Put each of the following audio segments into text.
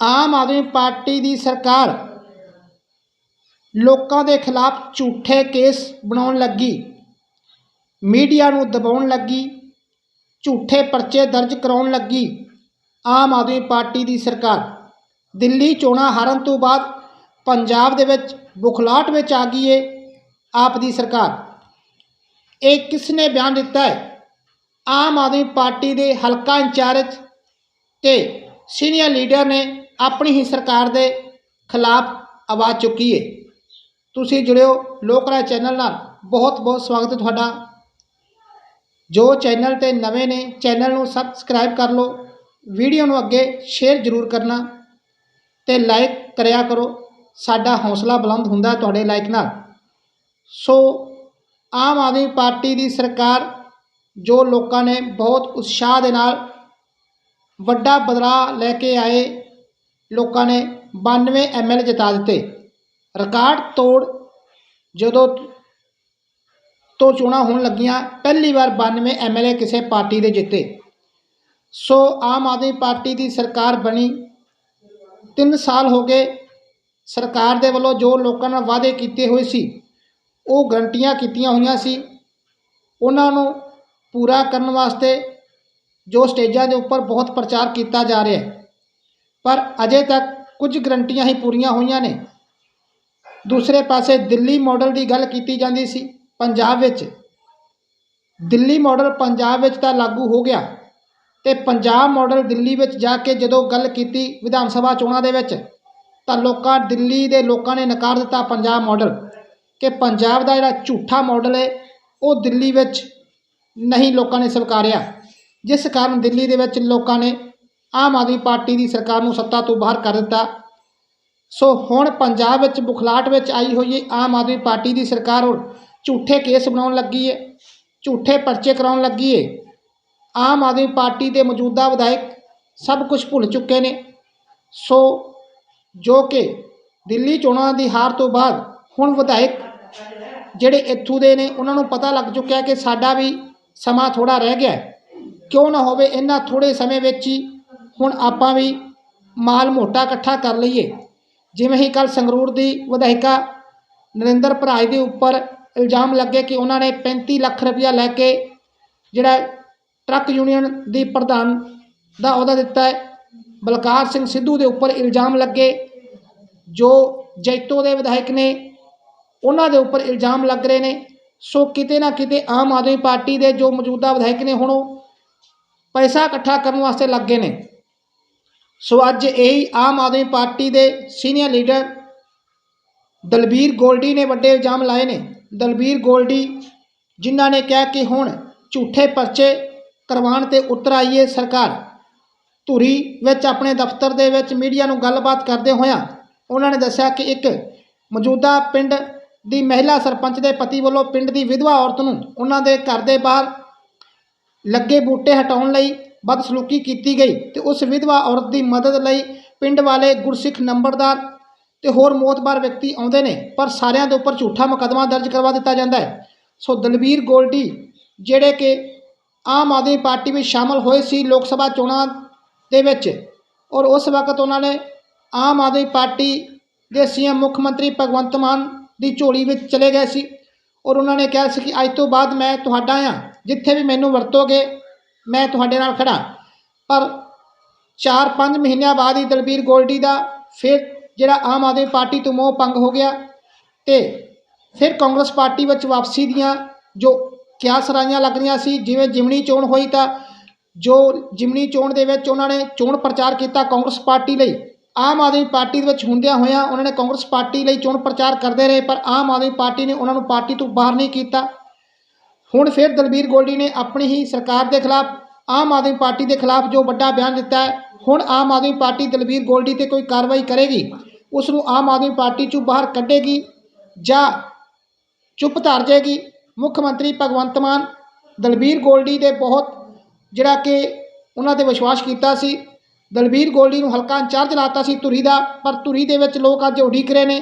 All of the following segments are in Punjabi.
ਆਮ ਆਦਮੀ ਪਾਰਟੀ ਦੀ ਸਰਕਾਰ ਲੋਕਾਂ ਦੇ ਖਿਲਾਫ ਝੂਠੇ ਕੇਸ ਬਣਾਉਣ ਲੱਗੀ, ਮੀਡੀਆ ਨੂੰ ਦਬਾਉਣ ਲੱਗੀ, ਝੂਠੇ ਪਰਚੇ ਦਰਜ ਕਰਾਉਣ ਲੱਗੀ ਆਮ ਆਦਮੀ ਪਾਰਟੀ ਦੀ ਸਰਕਾਰ। ਦਿੱਲੀ ਚੋਣਾਂ ਹਾਰਨ ਤੋਂ ਬਾਅਦ ਪੰਜਾਬ ਦੇ ਵਿੱਚ ਬੁਖਲਾਟ ਵਿੱਚ ਆ ਗਈ ਏ ਆਪ ਦੀ ਸਰਕਾਰ। ਇਹ ਕਿਸ ਨੇ ਬਿਆਨ ਦਿੱਤਾ ਹੈ? ਆਮ ਆਦਮੀ ਪਾਰਟੀ ਦੇ ਹਲਕਾ ਇੰਚਾਰਜ ਤੇ ਸੀਨੀਅਰ ਲੀਡਰ ਨੇ ਆਪਣੀ ਹੀ ਸਰਕਾਰ ਦੇ ਖਿਲਾਫ ਆਵਾਜ਼ ਚੁੱਕੀ ਹੈ ਤੁਸੀਂ ਜੁੜਿਓ ਲੋਕ ਰਾਏ ਚੈਨਲ ਨਾਲ। ਬਹੁਤ ਬਹੁਤ ਸਵਾਗਤ ਹੈ ਤੁਹਾਡਾ। ਜੋ ਚੈਨਲ ਤੇ ਨਵੇਂ ਨੇ, ਚੈਨਲ ਨੂੰ ਸਬਸਕ੍ਰਾਈਬ ਕਰ ਲਓ। ਵੀਡੀਓ ਨੂੰ ਅੱਗੇ ਸ਼ੇਅਰ ਜ਼ਰੂਰ ਕਰਨਾ ਤੇ ਲਾਈਕ ਕਰਿਆ ਕਰੋ। ਸਾਡਾ ਹੌਸਲਾ ਬੁਲੰਦ ਹੁੰਦਾ ਤੁਹਾਡੇ ਲਾਈਕ ਨਾਲ। ਸੋ, ਆਮ ਆਦਮੀ ਪਾਰਟੀ ਦੀ ਸਰਕਾਰ ਜੋ ਲੋਕਾਂ ਨੇ ਬਹੁਤ ਉਤਸ਼ਾਹ ਦੇ ਨਾਲ ਵੱਡਾ ਬਦਲਾਅ ਲੈ ਕੇ ਆਏ ਲੋਕਾਂ ਨੇ 92 ਐਮਐਲਏ ਜਿਤਾ ਦਿੱਤੇ। ਰਿਕਾਰਡ ਤੋੜ ਜਦੋਂ ਤੋਂ ਚੋਣਾਂ ਹੋਣ ਲੱਗੀਆਂ, ਪਹਿਲੀ ਵਾਰ 92 ਐਮਐਲਏ ਕਿਸੇ ਪਾਰਟੀ ਦੇ ਜਿੱਤੇ। ਸੋ ਆਮ ਆਦਮੀ ਪਾਰਟੀ ਦੀ ਸਰਕਾਰ ਬਣੀ। 3 ਸਾਲ ਹੋ ਗਏ ਸਰਕਾਰ ਦੇ ਵੱਲੋਂ ਜੋ ਲੋਕਾਂ ਨਾਲ ਵਾਅਦੇ ਕੀਤੇ ਹੋਏ ਸੀ, ਉਹ ਗਰੰਟੀਆਂ ਕੀਤੀਆਂ ਹੋਈਆਂ ਸੀ। ਉਹਨਾਂ ਨੂੰ ਪੂਰਾ ਕਰਨ ਵਾਸਤੇ ਜੋ ਸਟੇਜਾਂ ਦੇ ਉੱਪਰ ਬਹੁਤ ਪ੍ਰਚਾਰ ਕੀਤਾ ਜਾ ਰਿਹਾ ਹੈ। ਪਰ ਅਜੇ ਤੱਕ ਕੁਝ ਗਰੰਟੀਆਂ ਹੀ ਪੂਰੀਆਂ ਹੋਈਆਂ ਨੇ। ਦੂਸਰੇ ਪਾਸੇ ਦਿੱਲੀ ਮਾਡਲ ਦੀ ਗੱਲ ਕੀਤੀ ਜਾਂਦੀ ਸੀ, ਪੰਜਾਬ ਵਿੱਚ। ਦਿੱਲੀ ਮਾਡਲ ਪੰਜਾਬ ਵਿੱਚ ਤਾਂ ਲਾਗੂ ਹੋ ਗਿਆ ਤੇ ਪੰਜਾਬ ਮਾਡਲ ਦਿੱਲੀ ਵਿੱਚ ਜਾ ਕੇ ਜਦੋਂ ਗੱਲ ਕੀਤੀ ਵਿਧਾਨ ਸਭਾ ਚੋਣਾਂ ਦੇ ਵਿੱਚ, ਤਾਂ ਲੋਕਾਂ ਦਿੱਲੀ ਦੇ ਲੋਕਾਂ ਨੇ ਨਕਾਰ ਦਿੱਤਾ ਪੰਜਾਬ ਮਾਡਲ ਕਿ ਪੰਜਾਬ ਦਾ ਜਿਹੜਾ ਝੂਠਾ ਮਾਡਲ ਹੈ, ਉਹ ਦਿੱਲੀ ਵਿੱਚ ਨਹੀਂ ਲੋਕਾਂ ਨੇ ਸਵੀਕਾਰਿਆ। ਜਿਸ ਕਾਰਨ ਦਿੱਲੀ ਦੇ ਵਿੱਚ ਲੋਕਾਂ ਨੇ ਆਮ ਆਦਮੀ ਪਾਰਟੀ ਦੀ ਸਰਕਾਰ ਨੂੰ ਸੱਤਾ ਤੋਂ ਬਾਹਰ ਕਰ ਦਿੱਤਾ। ਸੋ ਹੁਣ ਪੰਜਾਬ ਵਿੱਚ ਬੁਖਲਾਟ ਵਿੱਚ ਆਈ ਹੋਈ ਹੈ ਆਮ ਆਦਮੀ ਪਾਰਟੀ ਦੀ ਸਰਕਾਰ ਹੁਣ ਝੂਠੇ ਕੇਸ ਬਣਾਉਣ ਲੱਗੀ ਹੈ ਝੂਠੇ ਪਰਚੇ ਕਰਾਉਣ ਲੱਗੀ ਹੈ ਆਮ ਆਦਮੀ ਪਾਰਟੀ ਦੇ ਮੌਜੂਦਾ ਵਿਧਾਇਕ ਸਭ ਕੁਝ ਭੁੱਲ ਚੁੱਕੇ ਨੇ। ਸੋ ਜੋ ਕਿ ਦਿੱਲੀ ਚੋਣਾਂ ਦੀ ਹਾਰ ਤੋਂ ਬਾਅਦ ਹੁਣ ਵਿਧਾਇਕ ਜਿਹੜੇ ਇੱਥੋਂ ਦੇ ਨੇ, ਉਹਨਾਂ ਨੂੰ ਪਤਾ ਲੱਗ ਚੁੱਕਿਆ ਕਿ ਸਾਡਾ ਵੀ ਸਮਾਂ ਥੋੜਾ ਰਹਿ ਗਿਆ। ਕਿਉਂ ਨਾ ਹੋਵੇ ਇਹਨਾਂ ਥੋੜੇ ਸਮੇਂ ਵਿੱਚ ਹੀ ਹੁਣ ਆਪਾਂ ਵੀ ਮਾਲ ਮੋਟਾ ਇਕੱਠਾ ਕਰ ਲਈਏ। ਜਿਵੇਂ ਹੀ ਕੱਲ ਸੰਗਰੂਰ ਦੀ ਵਿਧਾਇਕਾ ਨਰਿੰਦਰ ਭਰਾਜ ਦੇ ਉੱਪਰ ਇਲਜ਼ਾਮ ਲੱਗੇ ਕਿ ਉਹਨਾਂ ਨੇ 35 ਲੱਖ ਰੁਪਇਆ ਲੈ ਕੇ ਜਿਹੜਾ ਟਰੱਕ ਯੂਨੀਅਨ ਦੀ ਪ੍ਰਧਾਨ ਦਾ ਅਹੁਦਾ ਦਿੱਤਾ ਹੈ, ਬਲਕਾਰ ਸਿੰਘ ਸਿੱਧੂ ਦੇ ਉੱਪਰ ਇਲਜ਼ਾਮ ਲੱਗੇ। ਜੋ ਜੈਤੋ ਦੇ ਵਿਧਾਇਕ ਨੇ, ਉਹਨਾਂ ਦੇ ਉੱਪਰ ਇਲਜ਼ਾਮ ਲੱਗ ਰਹੇ ਨੇ। ਸੋ ਕਿਤੇ ਨਾ ਕਿਤੇ ਆਮ ਆਦਮੀ ਪਾਰਟੀ ਦੇ ਜੋ ਮੌਜੂਦਾ ਵਿਧਾਇਕ ਨੇ, ਹੁਣ ਉਹ ਪੈਸਾ ਇਕੱਠਾ ਕਰਨ ਵਾਸਤੇ ਲੱਗੇ ਨੇ। ਸੋ ਅੱਜ ਇਹੀ ਆਮ ਆਦਮੀ ਪਾਰਟੀ ਦੇ ਸੀਨੀਅਰ ਲੀਡਰ ਦਲਬੀਰ ਗੋਲਡੀ ਨੇ ਵੱਡੇ ਇਲਜ਼ਾਮ ਲਾਏ ਨੇ। ਦਲਬੀਰ ਗੋਲਡੀ ਜਿਨ੍ਹਾਂ ਨੇ ਕਿਹਾ ਕਿ ਹੁਣ ਝੂਠੇ ਪਰਚੇ ਕਰਵਾਉਣ ਤੇ ਉਤਰ ਆਈਏ ਸਰਕਾਰ। ਧੂਰੀ ਵਿੱਚ ਆਪਣੇ ਦਫ਼ਤਰ ਦੇ ਵਿੱਚ ਮੀਡੀਆ ਨੂੰ ਗੱਲਬਾਤ ਕਰਦੇ ਹੋਇਆਂ ਉਹਨਾਂ ਨੇ ਦੱਸਿਆ ਕਿ ਇੱਕ ਮੌਜੂਦਾ ਪਿੰਡ ਦੀ ਮਹਿਲਾ ਸਰਪੰਚ ਦੇ ਪਤੀ ਵੱਲੋਂ ਪਿੰਡ ਦੀ ਵਿਧਵਾ ਔਰਤ ਨੂੰ ਉਹਨਾਂ ਦੇ ਘਰ ਦੇ ਬਾਹਰ ਲੱਗੇ ਬੂਟੇ ਹਟਾਉਣ ਲਈ ਬਦਸਲੂਕੀ ਕੀਤੀ ਗਈ ਤੇ ਉਸ ਵਿਧਵਾ ਔਰਤ ਦੀ ਮਦਦ ਲਈ ਪਿੰਡ ਵਾਲੇ ਗੁਰਸਿੱਖ ਨੰਬਰਦਾਰ ਤੇ ਹੋਰ ਮੋਤਬਾਰ ਵਿਅਕਤੀ ਆਉਂਦੇ ਨੇ, ਪਰ ਸਾਰਿਆਂ ਦੇ ਉੱਪਰ ਝੂਠਾ ਮੁਕੱਦਮਾ ਦਰਜ ਕਰਵਾ ਦਿੱਤਾ ਜਾਂਦਾ ਹੈ। ਸੋ ਦਲਬੀਰ ਗੋਲਡੀ, ਜਿਹੜੇ ਕਿ ਆਮ ਆਦਮੀ ਪਾਰਟੀ ਵਿੱਚ ਸ਼ਾਮਲ ਹੋਏ ਸੀ ਲੋਕ ਸਭਾ ਚੋਣਾਂ ਦੇ ਵਿੱਚ ਔਰ ਉਸ ਵਕਤ ਉਹਨਾਂ ਨੇ ਆਮ ਆਦਮੀ ਪਾਰਟੀ ਦੇ ਸੀਐਮ ਮੁੱਖ ਮੰਤਰੀ ਭਗਵੰਤ ਮਾਨ ਦੀ ਝੋਲੀ ਵਿੱਚ ਚਲੇ ਗਏ ਸੀ ਔਰ ਉਹਨਾਂ ਨੇ ਕਿਹਾ ਸੀ ਕਿ ਅੱਜ ਤੋਂ ਬਾਅਦ ਮੈਂ ਤੁਹਾਡਾ ਆ ਜਿੱਥੇ ਵੀ ਮੈਨੂੰ ਵਰਤੋਗੇ, ਮੈਂ ਤੁਹਾਡੇ ਨਾਲ ਖੜਾ ਪਰ 4-5 ਮਹੀਨਿਆਂ ਬਾਅਦ ਹੀ ਦਲਬੀਰ ਗੋਲਡੀ ਦਾ ਫਿਰ ਜਿਹੜਾ ਆਮ ਆਦਮੀ ਪਾਰਟੀ ਤੋਂ ਮੋਹ ਭੰਗ ਹੋ ਗਿਆ ਤੇ ਫਿਰ ਕਾਂਗਰਸ ਪਾਰਟੀ ਵਿੱਚ ਵਾਪਸੀ ਦੀਆਂ ਜੋ ਕਿਆ ਸਰਾਈਆਂ ਲੱਗ ਰਹੀਆਂ ਸੀ, ਜਿਵੇਂ ਜਿਮਣੀ ਚੋਣ ਹੋਈ ਤਾਂ ਜੋ ਜਿਮਣੀ ਚੋਣ ਦੇ ਵਿੱਚ ਉਹਨਾਂ ਨੇ ਚੋਣ ਪ੍ਰਚਾਰ ਕੀਤਾ ਕਾਂਗਰਸ ਪਾਰਟੀ ਲਈ। ਆਮ ਆਦਮੀ ਪਾਰਟੀ ਦੇ ਵਿੱਚ ਹੁੰਦਿਆਂ ਹੋਇਆਂ ਉਹਨਾਂ ਨੇ ਕਾਂਗਰਸ ਪਾਰਟੀ ਲਈ ਚੋਣ ਪ੍ਰਚਾਰ ਕਰਦੇ ਰਹੇ, ਪਰ ਆਮ ਆਦਮੀ ਪਾਰਟੀ ਨੇ ਉਹਨਾਂ ਨੂੰ ਪਾਰਟੀ ਤੋਂ ਬਾਹਰ ਨਹੀਂ ਕੀਤਾ। ਹੁਣ ਫਿਰ ਦਲਬੀਰ ਗੋਲਡੀ ਨੇ ਆਪਣੀ ਹੀ ਸਰਕਾਰ ਦੇ ਖਿਲਾਫ, ਆਮ ਆਦਮੀ ਪਾਰਟੀ ਦੇ ਖਿਲਾਫ ਜੋ ਵੱਡਾ ਬਿਆਨ ਦਿੱਤਾ ਹੈ, ਹੁਣ ਆਮ ਆਦਮੀ ਪਾਰਟੀ ਦਲਬੀਰ ਗੋਲਡੀ ਤੇ ਕੋਈ ਕਾਰਵਾਈ ਕਰੇਗੀ? ਉਸ ਨੂੰ ਆਮ ਆਦਮੀ ਪਾਰਟੀ ਚੋਂ ਬਾਹਰ ਕੱਢੇਗੀ ਜਾਂ ਚੁੱਪ ਧਾਰ ਜਾਏਗੀ ਮੁੱਖ ਮੰਤਰੀ ਭਗਵੰਤ ਮਾਨ, ਦਲਬੀਰ ਗੋਲਡੀ ਦੇ ਬਹੁਤ ਜਿਹੜਾ ਕਿ ਉਹਨਾਂ ਤੇ ਵਿਸ਼ਵਾਸ ਕੀਤਾ ਸੀ ਦਲਬੀਰ ਗੋਲਡੀ ਨੂੰ ਹਲਕਾ ਇੰਚਾਰਜ ਲਾਤਾ ਸੀ ਧੁਰੀ ਦਾ, ਪਰ ਧੁਰੀ ਦੇ ਵਿੱਚ ਲੋਕ ਅੱਜ ਉਡੀਕ ਰਹੇ ਨੇ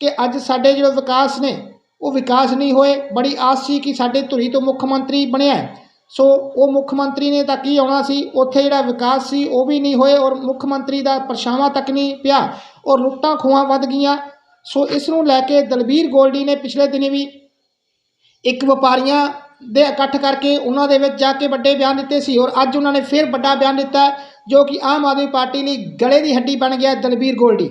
ਕਿ ਅੱਜ ਸਾਡੇ ਜਿਹੜੇ ਵਿਕਾਸ ਨੇ, ਉਹ ਵਿਕਾਸ ਨਹੀਂ ਹੋਏ। ਬੜੀ ਆਸ ਸੀ ਕਿ ਸਾਡੇ ਧੁਰੀ ਤੋਂ ਮੁੱਖ ਮੰਤਰੀ ਬਣਿਆ ਸੋ ਉਹ ਮੁੱਖ ਮੰਤਰੀ ਨੇ ਤਾਂ ਕੀ ਆਉਣਾ ਸੀ? ਉੱਥੇ ਜਿਹੜਾ ਵਿਕਾਸ ਸੀ, ਉਹ ਵੀ ਨਹੀਂ ਹੋਏ ਔਰ ਮੁੱਖ ਮੰਤਰੀ ਦਾ ਪਰਛਾਵਾਂ ਤੱਕ ਨਹੀਂ ਪਿਆ ਔਰ ਲੁੱਟਾਂ ਖੋਹਾਂ ਵੱਧ ਗਈਆਂ। ਸੋ ਇਸ ਨੂੰ ਲੈ ਕੇ ਦਲਬੀਰ ਗੋਲਡੀ ਨੇ ਪਿਛਲੇ ਦਿਨੀ ਵੀ ਇੱਕ ਵਪਾਰੀਆਂ ਦੇ ਇਕੱਠ ਕਰਕੇ ਉਹਨਾਂ ਦੇ ਵਿੱਚ ਜਾ ਕੇ ਵੱਡੇ ਬਿਆਨ ਦਿੱਤੇ ਸੀ ਔਰ ਅੱਜ ਉਹਨਾਂ ਨੇ ਫਿਰ ਵੱਡਾ ਬਿਆਨ ਦਿੱਤਾ ਜੋ ਕਿ ਆਮ ਆਦਮੀ ਪਾਰਟੀ ਲਈ ਗਲੇ ਦੀ ਹੱਡੀ ਬਣ ਗਿਆ ਦਲਬੀਰ ਗੋਲਡੀ।